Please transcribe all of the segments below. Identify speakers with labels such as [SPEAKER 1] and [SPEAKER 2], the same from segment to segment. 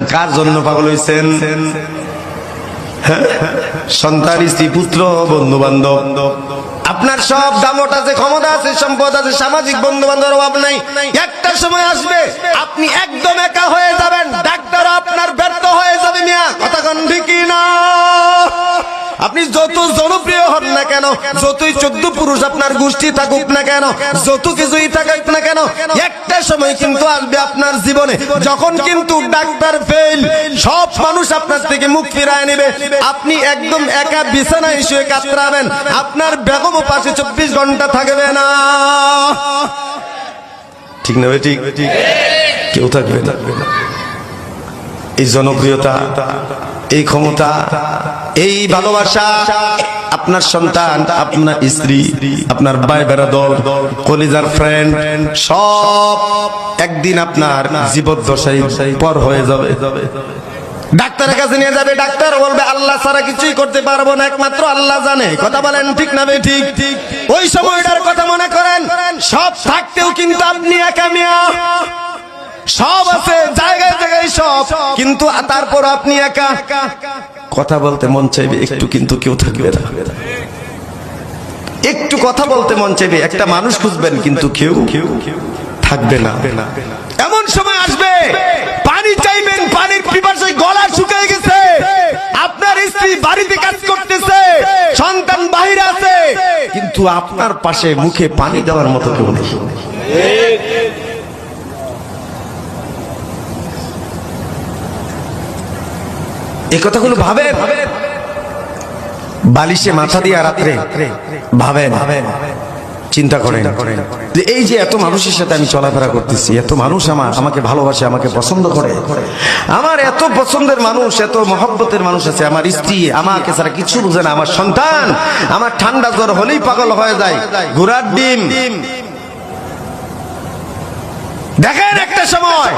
[SPEAKER 1] কার জন্য পাগল হয়েছেন সন্তান, স্ত্রী, পুত্র বন্ধু বান্ধব আপনার সব দামট আছে, ক্ষমতা আছে, সম্পদ আছে, সামাজিক বন্ধু বান্ধবের অভাব নাই। একটা সময় আসবে, আপনি একদম একা হয়ে যাবেন। ডাক্তার আপনার ব্যর্থ হয়ে যাবে মিয়া। কথা কন ঠিকই না। আপনি যত জনপ্রিয় কেন? যতই চোদ্দ পুরুষ আপনার গোষ্ঠী থাকুক না কেন, যত কিছুই থাকুক না কেন, একটা সময় কিন্তু আসবে আপনার জীবনে। যখন কিন্তু ডাক্তার ফেল সব মানুষ আপনার থেকে মুখ ফিরায় নেবে। আপনি একদম একা বিছানায় শুয়ে কাতরাবেন। আপনার বেগমও পাশে চব্বিশ ঘণ্টা থাকবে না। ঠিক না ঠিক ঠিক? কেউ থাকবে না। এই জনপ্রিয়তা, এই ক্ষমতা, এই ভালোবাসা আপনার সন্তান, আপনার স্ত্রী, আপনার ভাই বেড়াদর কলিজার ফ্রেন্ড সব একদিন আপনার জীবদ্দশাই পর হয়ে যাবে। ডাক্তারের কাছে নিয়ে যাবে, ডাক্তার বলবে, আল্লাহ ছাড়া কিছুই করতে পারব না, একমাত্র আল্লাহ জানে। কথা বলেন, ঠিক না ঠিক ঠিক? ওই সময়টার কথা মনে করেন, সব থাকতেও কিন্তু আপনি একা মিয়া। সব আছে, জায়গায় জায়গায় সব, কিন্তু তারপর আপনি একা। কথা বলতে মন চাইবে একটু কিন্তু কেউ থাকবে না। একটু কথা বলতে মন চাইবে একটা মানুষ খুঁজবেন কিন্তু কেউ কেউ থাকবে না। এমন সময় আসবে পানি চাইবেন পানির পিপাসায় গলা শুকিয়ে গেছে। আপনার স্ত্রী বাড়িতে কাজ করতেছে সন্তান বাহিরে আছে কিন্তু আপনার পাশে মুখে পানি দেওয়ার মতো কেউ নেই। এই কথাগুলো ভাবেন? বালিশে মাথা দিয়ে রাত্রে ভাবেন? চিন্তা করেন। যে এই যে এত মানুষের সাথে আমি চলাফেরা করতেছি এত মানুষ আমার আমাকে ভালোবাসে আমাকে পছন্দ করে। আমার এত পছন্দের মানুষ এত মহব্বতের মানুষ আছে আমার স্ত্রী আমাকে ছাড়া কিছু বুঝে না আমার সন্তান আমার ঠান্ডা জ্বর হলেই পাগল হয়ে যায় ঘোড়ার ডিম। দেখেন একটা সময়।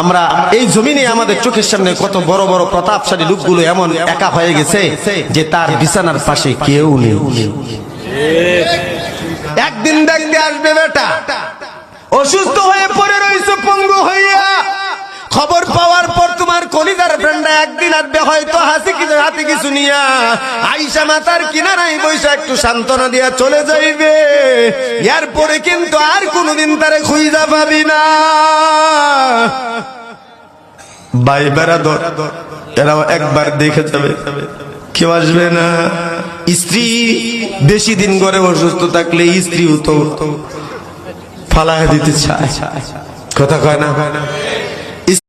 [SPEAKER 1] আমরা এই জমিনে আমাদের চোখের সামনে কত বড় বড় প্রতাপশালী লোকগুলো এমন একা হয়ে গেছে যে তার বিছানার পাশে কেউ নেই। একদিন দেখতে আসবে বেটা। অসুস্থ হয়ে পড়ে রয়েছে পঙ্গু হইয়া। খবর পাওয়ার পর তোমার কলিদার ফ্রেন্ডা একদিন আসবে, হয়তো হাসি কিছু হাতে কিছু নিয়া। আইসা মাতার কিনারাই বৈশা একটু সান্ত্বনা দিয়া চলে যাইবে। এরপরে কিন্তু আর কোনোদিন তারে খুঁজা পাবি না। ভাই বেড়াদর এরাও একবার দেখে যাবে। কেউ আসবে না। স্ত্রী বেশি দিন ঘরে অসুস্থ থাকলে স্ত্রীও তো ফালায় দিতে চায়। কথা কয় না?